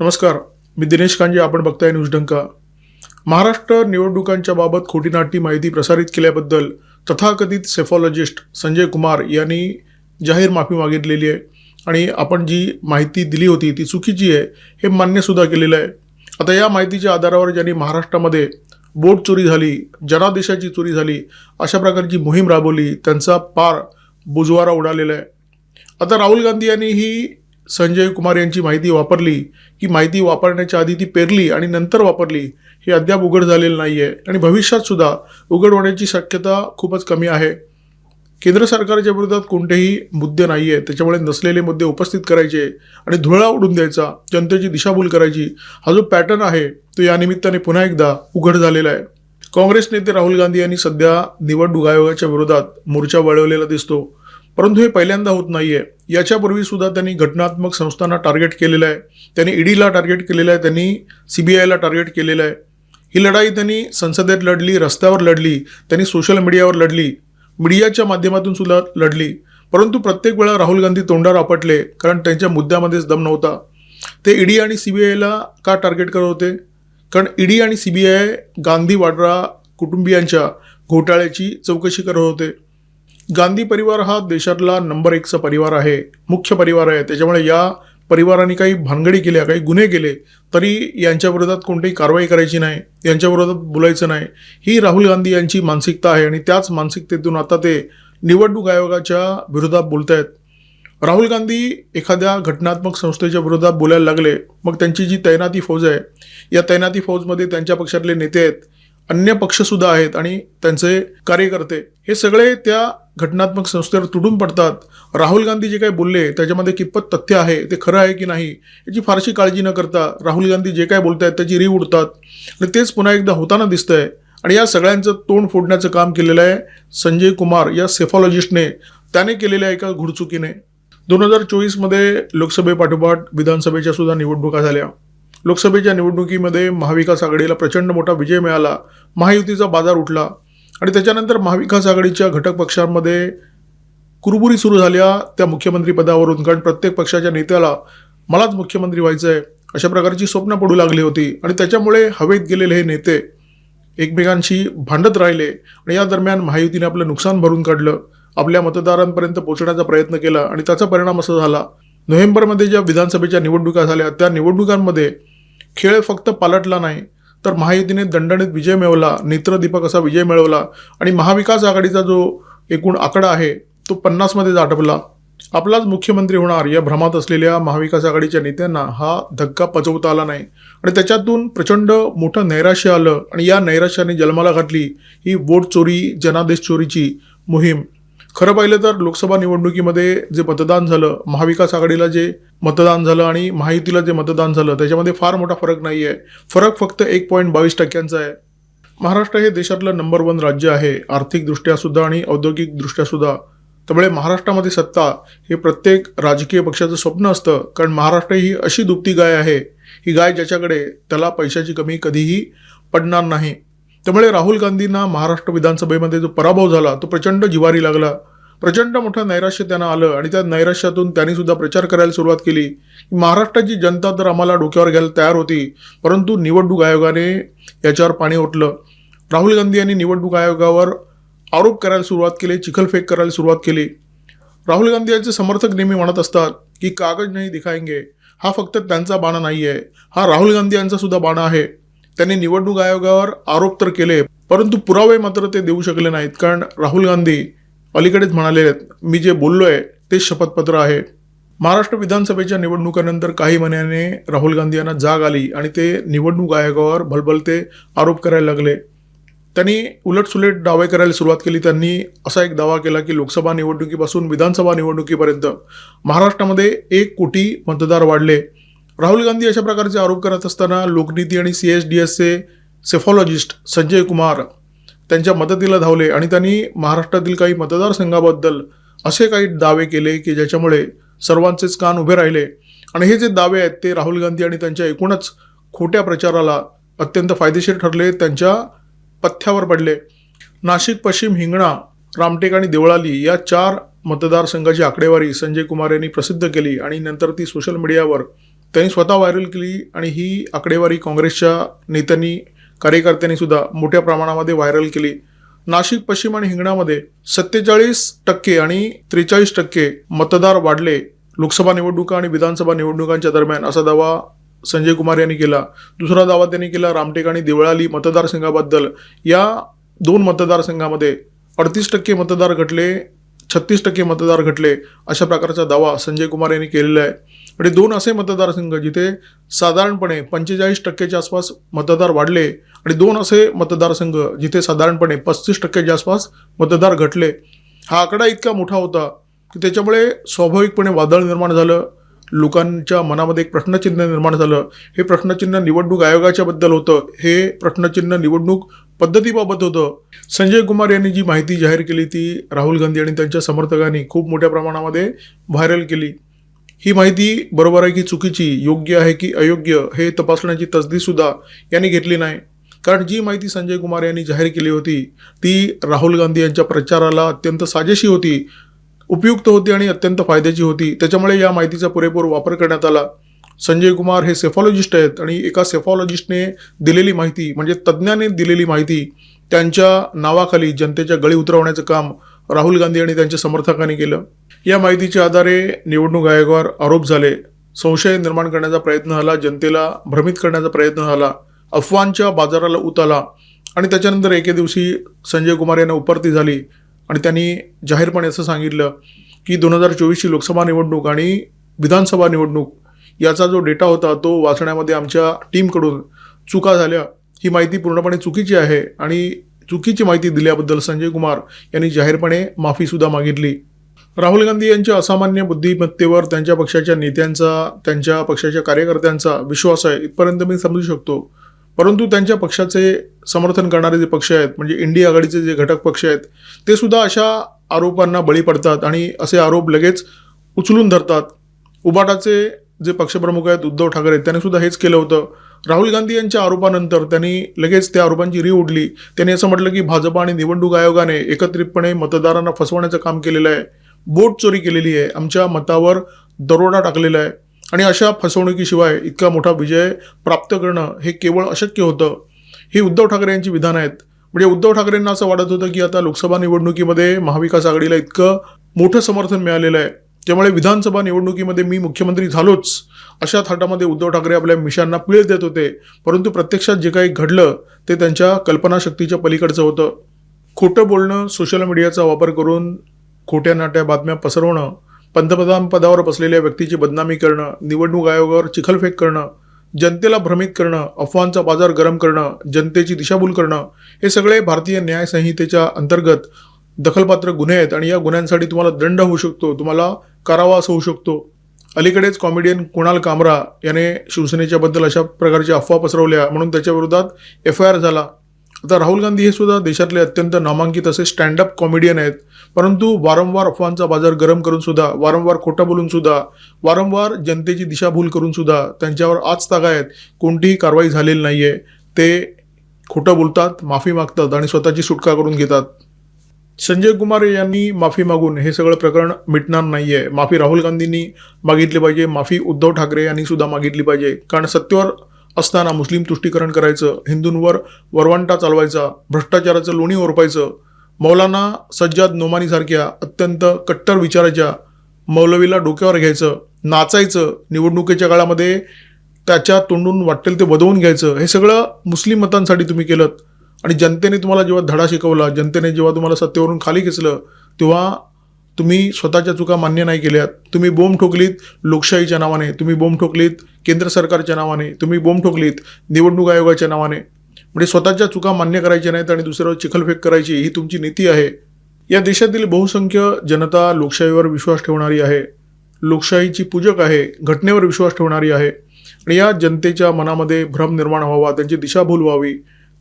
नमस्कार मी दिनेश कांजे आपण बघताय न्यूज डंका. महाराष्ट्र निवडणुकांच्या बाबत खोटी नाटी माहिती प्रसारित केल्याबद्दल तथाकथित सेफॉलॉजिस्ट संजय कुमार यांनी जाहीर माफी मागितलेली आहे. आणि आपण जी माहिती दिली होती ती चुकीची आहे हे मान्यसुद्धा केलेलं आहे. आता या माहितीच्या आधारावर ज्यांनी महाराष्ट्रामध्ये बोट चोरी झाली जनादेशाची चोरी झाली अशा प्रकारची मोहीम राबवली त्यांचा पार बुजवारा उडालेला आहे. आता राहुल गांधी यांनी ही संजय कुमार यांची माहिती वापरली की माहिती वापरण्याच्या आधी ती पेरली आणि नंतर वापरली हे अद्याप उघड झालेलं नाही आहे आणि भविष्यात सुद्धा उघड होण्याची शक्यता खूपच कमी आहे. केंद्र सरकारच्या विरोधात कोणतेही मुद्दे नाही आहे त्याच्यामुळे नसलेले मुद्दे उपस्थित करायचे आणि धुळा उडून द्यायचा जनतेची दिशाभूल करायची हा जो पॅटर्न आहे तो या निमित्ताने पुन्हा एकदा उघड झालेला आहे. काँग्रेस नेते राहुल गांधी यांनी सध्या निवडणूक आयोगाच्या विरोधात मोर्चा वळवलेला दिसतो. परंतु हे पहिल्यांदा होत नाही आहे याच्यापूर्वी सुद्धा त्यांनी घटनात्मक संस्थांना टार्गेट केलेलं आहे. त्यांनी ईडीला टार्गेट केलेलं आहे त्यांनी सी बी आयला टार्गेट केलेलं आहे. ही लढाई त्यांनी संसदेत लढली रस्त्यावर लढली त्यांनी सोशल मीडियावर लढली मीडियाच्या माध्यमातून सुद्धा लढली. परंतु प्रत्येक वेळा राहुल गांधी तोंडावर आपटले कारण त्यांच्या मुद्द्यामध्येच दम नव्हता. ते ईडी आणि सी बी आयला का टार्गेट करत होते? कारण ईडी आणि C B I Gandhi Vadra कुटुंबियांच्या घोटाळ्याची चौकशी करत होते. गांधी परिवार हा देशातला नंबर एकचा परिवार आहे मुख्य परिवार आहे. त्याच्यामुळे या परिवाराने काही भानगडी केल्या काही गुन्हे केले तरी यांच्या विरोधात कोणतीही कारवाई करायची नाही यांच्या विरोधात बोलायचं नाही. ही राहुल गांधी यांची मानसिकता आहे आणि त्याच मानसिकतेतून आता ते निवडणूक आयोगाच्या विरोधात बोलत आहेत राहुल गांधी एखाद्या घटनात्मक संस्थेच्या विरोधात बोलायला लागले मग त्यांची जी तैनाती फौज आहे या तैनाती फौजमध्ये त्यांच्या पक्षातले नेते आहेत. अन्य पक्षसुद्धा आहेत आणि त्यांचे कार्यकर्ते हे सगळे त्या घटनात्मक संस्थेवर तुटून पडतात. राहुल गांधी जे काही बोलले त्याच्यामध्ये कितपत तथ्य आहे ते खरं आहे की नाही याची फारशी काळजी न करता राहुल गांधी जे काय बोलत आहेत त्याची री उडतात. आणि तेच पुन्हा एकदा होताना दिसतंय. आणि या सगळ्यांचं तोंड फोडण्याचं काम केलेलं आहे संजय कुमार या सेफॉलॉजिस्टने. त्याने केलेल्या एका घुडचुकीने. दोन हजार चोवीसमध्ये लोकसभेपाठोपाठ विधानसभेच्या सुद्धा निवडणुका झाल्या. लोकसभेच्या निवडणुकीमध्ये महाविकास आघाडीला प्रचंड मोठा विजय मिळाला. महायुतीचा बाजार उठला. आणि त्याच्यानंतर महाविकास आघाडीच्या घटक पक्षांमध्ये कुरबुरी सुरू झाल्या. त्या मुख्यमंत्री पदावरून कारण प्रत्येक पक्षाच्या नेत्याला मलाच मुख्यमंत्री व्हायचं आहे अशा प्रकारची स्वप्न पडू लागली होती. आणि त्याच्यामुळे हवेत गेलेले हे नेते एकमेकांशी भांडत राहिले. आणि या दरम्यान महायुतीने आपलं नुकसान भरून काढलं. आपल्या मतदारांपर्यंत पोहोचण्याचा प्रयत्न केला. आणि त्याचा परिणाम असा झाला. नोव्हेंबरमध्ये ज्या विधानसभेच्या निवडणुका झाल्या त्या निवडणुकांमध्ये खेळ फक्त पालटला नाही तर महायुतीने दणदणीत विजय मिळवला नेत्रदीपक असा विजय मिळवला आणि महाविकास आघाडीचा जो एकूण आकडा आहे तो पन्नासमध्ये आटपला आपलाच मुख्यमंत्री होणार या भ्रमात असलेल्या महाविकास आघाडीच्या नेत्यांना हा धक्का पचवता आला नाही. आणि त्याच्यातून प्रचंड मोठं नैराश्य आलं आणि या नैराश्याने जन्माला घातली ही वोट चोरी जनादेश चोरीची मोहीम. खरं पाहिलं तर लोकसभा निवडणुकीमध्ये जे मतदान झालं महाविकास आघाडीला जे मतदान झालं आणि महायुतीला जे मतदान झालं त्याच्यामध्ये फार मोठा फरक नाही आहे. फरक फक्त एक पॉईंट बावीस टक्क्यांचा आहे. महाराष्ट्र हे देशातलं नंबर वन राज्य आहे आर्थिकदृष्ट्या सुद्धा आणि औद्योगिकदृष्ट्या सुद्धा. त्यामुळे महाराष्ट्रामध्ये सत्ता हे प्रत्येक राजकीय पक्षाचं स्वप्न असतं कारण महाराष्ट्र ही अशी दुभती गाय आहे ही गाय ज्याच्याकडे त्याला पैशाची कमी कधीही पडणार नाही. त्यामुळे राहुल गांधींना महाराष्ट्र विधानसभेमध्ये जो पराभव झाला तो प्रचंड जिवारी लागला. प्रचंड मोठं नैराश्य त्यांना आलं आणि त्या नैराश्यातून त्यांनी सुद्धा प्रचार करायला सुरुवात केली. की महाराष्ट्राची जनता तर आम्हाला डोक्यावर घ्यायला तयार होती परंतु निवडणूक आयोगाने याच्यावर पाणी ओतलं. राहुल गांधी यांनी निवडणूक आयोगावर आरोप करायला सुरुवात केली चिखलफेक करायला सुरुवात केली. राहुल गांधी यांचे समर्थक नेहमी म्हणत असतात की कागद नाही दिखाएंगे. हा फक्त त्यांचा बाणा नाही आहे हा राहुल गांधी यांचा सुद्धा बाणा आहे. त्यांनी निवडणूक आयोगावर आरोप तर केले परंतु पुरावे मात्र ते देऊ शकले नाहीत. कारण राहुल गांधी अलीकडेच म्हणाले आहेत मी जे बोललोय ते शपथपत्र आहे. महाराष्ट्र विधानसभेच्या निवडणुकानंतर काही महिन्याने राहुल गांधी यांना जाग आली आणि ते निवडणूक आयोगावर भलभलते आरोप करायला लागले. त्यांनी उलटसुलट दावे करायला सुरुवात केली. त्यांनी असा एक दावा केला की लोकसभा निवडणुकीपासून विधानसभा निवडणुकीपर्यंत महाराष्ट्रामध्ये एक कोटी मतदार वाढले. राहुल गांधी अशा प्रकारचे आरोप करत असताना लोकनीती आणि सी एस डी एसचे सेफॉलॉजिस्ट संजय कुमार त्यांच्या मदतीला धावले आणि त्यांनी महाराष्ट्रातील काही मतदारसंघाबद्दल असे काही दावे केले की ज्याच्यामुळे सर्वांचेच कान उभे राहिले. आणि हे जे दावे आहेत ते राहुल गांधी आणि त्यांच्या एकूणच खोट्या प्रचाराला अत्यंत फायदेशीर ठरले त्यांच्या पथ्यावर पडले. नाशिक पश्चिम हिंगणा रामटेक आणि देवळाली या चार मतदारसंघाची आकडेवारी संजय कुमार यांनी प्रसिद्ध केली आणि नंतर ती सोशल मीडियावर त्यांनी स्वतः व्हायरल केली आणि ही आकडेवारी काँग्रेसच्या नेत्यांनी कार्यकर्त्यांनी सुद्धा मोठ्या प्रमाणामध्ये व्हायरल केली. नाशिक पश्चिम आणि हिंगणामध्ये सत्तेचाळीस टक्के आणि त्रेचाळीस टक्के मतदार वाढले लोकसभा निवडणुका आणि विधानसभा निवडणुकांच्या दरम्यान असा दावा संजय कुमार यांनी केला. दुसरा दावा त्यांनी केला रामटेक आणि देवळाली मतदारसंघाबद्दल. या दोन मतदारसंघामध्ये अडतीस टक्के मतदार घटले छत्तीस टक्के मतदार घटले अशा प्रकारचा दावा संजय कुमार यांनी केलेला आहे. म्हणजे दोन असे मतदारसंघ जिथे साधारणपणे पंचेचाळीस टक्क्याच्या आसपास मतदार वाढले आणि दोन असे मतदारसंघ जिथे साधारणपणे पस्तीस टक्क्याच्या आसपास मतदार घटले. हा आकडा इतका मोठा होता की त्याच्यामुळे स्वाभाविकपणे वादळ निर्माण झालं. लोकांच्या मनामध्ये एक प्रश्नचिन्ह निर्माण झालं. हे प्रश्नचिन्ह निवडणूक आयोगाच्याबद्दल होतं. हे प्रश्नचिन्ह निवडणूक पद्धतीबाबत होतं. संजय कुमार यांनी जी माहिती जाहीर केली ती राहुल गांधी आणि त्यांच्या समर्थकांनी खूप मोठ्या प्रमाणामध्ये व्हायरल केली. ही माहिती बरोबर आहे की चुकीची योग्य आहे की अयोग्य हे तपासण्याची तसदीसुद्धा यांनी घेतली नाही. कारण जी माहिती संजय कुमार यांनी जाहीर केली होती ती राहुल गांधी यांच्या प्रचाराला अत्यंत साजेशी होती उपयुक्त होती आणि अत्यंत फायद्याची होती. त्याच्यामुळे या माहितीचा पुरेपूर वापर करण्यात आला. संजय कुमार हे सेफॉलॉजिस्ट आहेत आणि एका सेफॉलॉजिस्टने दिलेली माहिती म्हणजे तज्ज्ञाने दिलेली माहिती त्यांच्या नावाखाली जनतेच्या गळी उतरवण्याचं काम राहुल गांधी आणि त्यांच्या समर्थकांनी केलं. या माहितीच्या आधारे निवडणूक आयोगावर आरोप झाले. संशय निर्माण करण्याचा प्रयत्न झाला जनतेला भ्रमित करण्याचा प्रयत्न झाला अफवांच्या बाजाराला उताला आणि त्याच्यानंतर एके दिवशी संजय कुमार यांना उपरती झाली आणि त्यांनी जाहीरपणे असं सांगितलं की दोन हजार चोवीसची लोकसभा निवडणूक आणि विधानसभा निवडणूक याचा जो डेटा होता तो वाचण्यामध्ये आमच्या टीमकडून चुका झाल्या. ही माहिती पूर्णपणे चुकीची आहे आणि चुकीची माहिती दिल्याबद्दल संजय कुमार यांनी जाहीरपणे माफीसुद्धा मागितली. राहुल गांधी यांच्या असामान्य बुद्धिमत्तेवर त्यांच्या पक्षाच्या नेत्यांचा त्यांच्या पक्षाच्या कार्यकर्त्यांचा विश्वास आहे इथपर्यंत मी समजू शकतो. परंतु त्यांच्या पक्षाचे समर्थन करणारे जे पक्ष आहेत म्हणजे इंडिया आघाडीचे जे घटक पक्ष आहेत ते सुद्धा अशा आरोपांना बळी पडतात आणि असे आरोप लगेच उचलून धरतात. उबाटाचे जे पक्षप्रमुख आहेत उद्धव ठाकरे त्यांनी सुद्धा हेच केलं होतं. राहुल गांधी यांच्या आरोपानंतर त्यांनी लगेच त्या आरोपांची री उडली. त्यांनी असं म्हटलं की भाजपा आणि निवडणूक आयोगाने एकत्रितपणे मतदारांना फसवण्याचं काम केलेलं आहे. बोट चोरी केलेली आहे. आमच्या मतावर दरोडा टाकलेला आहे. आणि अशा फसवणुकीशिवाय इतका मोठा विजय प्राप्त करणं हे केवळ अशक्य होतं. ही उद्धव ठाकरे यांची विधानं आहेत. म्हणजे उद्धव ठाकरेंना असं वाटत होतं की आता लोकसभा निवडणुकीमध्ये महाविकास आघाडीला इतकं मोठं समर्थन मिळालेलं आहे. त्यामुळे विधानसभा निवडणुकीमध्ये मी मुख्यमंत्री झालोच. अशा थाटामध्ये उद्धव ठाकरे आपल्या मिशांना पीळ देत होते. परंतु प्रत्यक्षात जे काही घडलं ते त्यांच्या कल्पनाशक्तीच्या पलीकडचं होतं. खोटं बोलणं सोशल मीडियाचा वापर करून खोट्या नाट्या बातम्या पसरवणं पंतप्रधान पदावर बसलेल्या व्यक्तीची बदनामी करणं निवडणूक आयोगावर चिखलफेक करणं जनतेला भ्रमित करणं अफवांचा बाजार गरम करणं जनतेची दिशाभूल करणं हे सगळे भारतीय न्यायसंहितेच्या अंतर्गत दखलपात्र गुन्हे आहेत आणि या गुन्ह्यांसाठी तुम्हाला दंड होऊ शकतो तुम्हाला कारावास होऊ शकतो. अलीकडेच कॉमेडियन कुणाल कामरा याने शिवसेनेच्या बद्दल अशा प्रकारच्या अफवा पसरवल्या म्हणून त्याच्या विरोधात एफ आय आर झाला. आता राहुल गांधी हे सुद्धा देशातले अत्यंत नामांकित असे स्टँडअप कॉमेडियन आहेत. परंतु वारंवार अफवांचा बाजार गरम करून सुद्धा वारंवार खोटं बोलून सुद्धा वारंवार जनतेची दिशाभूल करून सुद्धा त्यांच्यावर आज आहेत. कोणतीही कारवाई झालेली नाही आहे ते खोटं बोलतात माफी मागतात आणि स्वतःची सुटका करून घेतात. संजय कुमार यांनी माफी मागून हे सगळं प्रकरण मिटणार नाही आहे माफी राहुल गांधींनी मागितली पाहिजे. माफी उद्धव ठाकरे यांनी सुद्धा मागितली पाहिजे. कारण सत्तेवर असताना मुस्लिम तुष्टीकरण करायचं हिंदूंवर वरवंटा चालवायचा भ्रष्टाचाराचं लोणी ओरपायचं मौलाना सज्जाद नोमानीसारख्या अत्यंत कट्टर विचाराच्या मौलवीला डोक्यावर घ्यायचं नाचायचं निवडणुकीच्या काळामध्ये त्याच्या तोंडून वाटेल ते वदवून घ्यायचं हे सगळं मुस्लिम मतांसाठी तुम्ही केलं आणि जनतेने तुम्हाला जेव्हा धडा शिकवला जनतेने जेव्हा तुम्हाला सत्तेवरून खाली खेचलं तेव्हा तुम्ही स्वतःच्या चुका मान्य नाही केल्यात. तुम्ही बोंब ठोकलीत लोकशाहीच्या नावाने तुम्ही बोंब ठोकलीत केंद्र सरकारच्या नावाने तुम्ही बोंब ठोकलीत निवडणूक आयोगाच्या नावाने. म्हणजे स्वतःच्या चुका मान्य करायच्या नाहीत आणि दुसऱ्यावर चिखलफेक करायची ही तुमची नीती आहे. या देशातील बहुसंख्य जनता लोकशाहीवर विश्वास ठेवणारी आहे. लोकशाहीची पूजक आहे घटनेवर विश्वास ठेवणारी आहे. आणि या जनतेच्या मनामध्ये भ्रम निर्माण व्हावा त्यांची दिशाभूल व्हावी.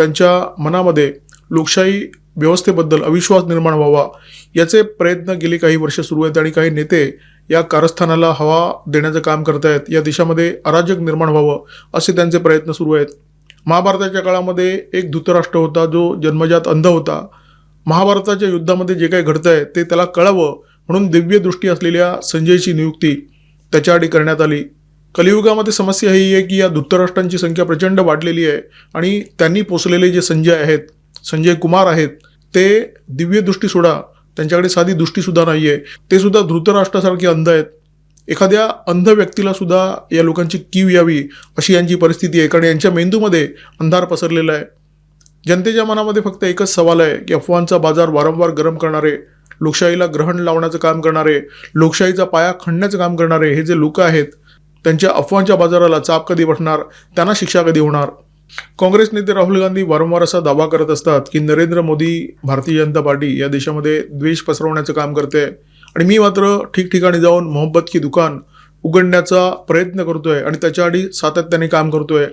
त्यांच्या मनामध्ये लोकशाही व्यवस्थेबद्दल अविश्वास निर्माण व्हावा याचे प्रयत्न गेली काही वर्ष सुरू आहेत आणि काही नेते या कारस्थानाला हवा देण्याचं काम करतायत या देशामध्ये अराजक निर्माण व्हावं असे त्यांचे प्रयत्न सुरू आहेत. महाभारताच्या काळामध्ये एक धृतराष्ट्र होता जो जन्मजात अंध होता. महाभारताच्या युद्धामध्ये जे काही घडतं आहे ते त्याला कळावं म्हणून दिव्य दृष्टी असलेल्या संजयची नियुक्ती त्याच्याआडी करण्यात आली. कलियुगामध्ये समस्या ही आहे की या धृतराष्ट्रांची संख्या प्रचंड वाढलेली आहे आणि त्यांनी पोचलेले जे संजय आहेत संजय कुमार आहेत ते दिव्यदृष्टी सोडा त्यांच्याकडे साधी दृष्टीसुद्धा नाही आहे ते सुद्धा धृतराष्ट्रासारखे अंध आहेत. एखाद्या अंध व्यक्तीला सुद्धा या लोकांची कीव यावी अशी यांची परिस्थिती आहे. कारण यांच्या मेंदूमध्ये अंधार पसरलेला आहे. जनतेच्या मनामध्ये फक्त एकच सवाल आहे की अफवांचा बाजार वारंवार गरम करणारे लोकशाहीला ग्रहण लावण्याचं काम करणारे लोकशाहीचा पाया खणण्याचं काम करणारे हे जे लोक आहेत त्यांच्या अफवांच्या बाजाराला चाप कधी बसणार त्यांना शिक्षा कधी होणार? काँग्रेस नेते राहुल गांधी वारंवार असा दावा करत असतात की नरेंद्र मोदी भारतीय जनता पार्टी या देशामध्ये द्वेष पसरवण्याचं काम करते. आणि मी मात्र ठिकठिकाणी जाऊन मोहब्बत की दुकान उघडण्याचा प्रयत्न करतोय आणि त्याच्याआधी सातत्याने काम करतोय.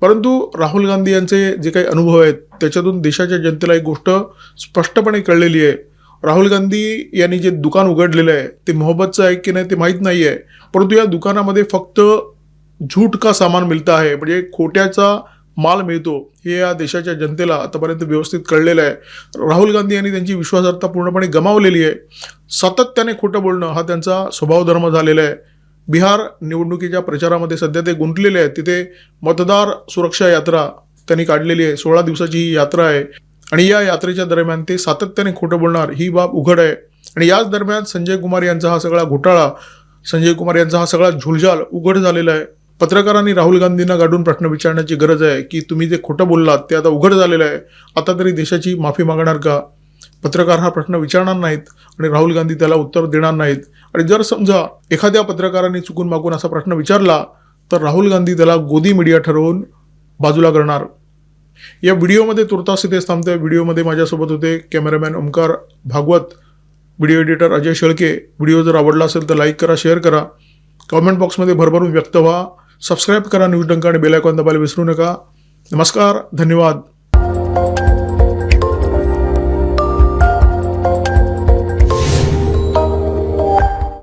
परंतु राहुल गांधी यांचे जे काही अनुभव आहेत त्याच्यातून देशाच्या जनतेला एक गोष्ट स्पष्टपणे कळलेली आहे. राहुल गांधी यांनी जे दुकान उघडलेलं आहे ते मोहब्बतचं आहे की नाही ते माहीत नाही आहे. परंतु या दुकानामध्ये फक्त झूठ का सामान मिळतं आहे? म्हणजे खोट्याचा माल मिळतो हे या देशाच्या जनतेला आतापर्यंत व्यवस्थित कळलेलं आहे. राहुल गांधी यांनी त्यांची विश्वासार्हता पूर्णपणे गमावलेली आहे. सातत्याने खोटं बोलणं हा त्यांचा स्वभाव धर्म झालेला आहे. बिहार निवडणुकीच्या प्रचारामध्ये सध्या ते गुंतलेले आहेत. तिथे मतदार सुरक्षा यात्रा त्यांनी काढलेली आहे. सोळा दिवसाची ही यात्रा आहे. आणि या यात्रेच्या दरम्यान ते सातत्याने खोटं बोलणार ही बाब उघड आहे. आणि याच दरम्यान संजय कुमार यांचा हा सगळा घोटाळा संजय कुमार यांचा हा सगळा झुलझाल उघड झालेला आहे. पत्रकारांनी राहुल गांधींना गाडून प्रश्न विचारण्याची गरज आहे की तुम्ही जे खोटं बोललात ते आता उघड झालेलं आहे. आता तरी देशाची माफी मागणार का? पत्रकार हा प्रश्न विचारणार नाहीत आणि राहुल गांधी त्याला उत्तर देणार नाहीत. आणि जर समजा एखाद्या पत्रकारांनी चुकून मागून असा प्रश्न विचारला तर राहुल गांधी त्याला गोदी मीडिया ठरवून बाजूला करणार. या व्हिडिओमध्ये तुर्तास इथेच थांबतोय. व्हिडिओमध्ये माझ्यासोबत होते cameraman Omkar Bhagwat video editor Ajay Shelke. Video जर आवडला असेल तर लाईक करा शेअर करा. कॉमेंट बॉक्समध्ये भरभरून व्यक्त व्हा. सबस्क्राईब करा न्यूज डंका आणि बेलायकॉन दाबायला विसरू नका. नमस्कार धन्यवाद.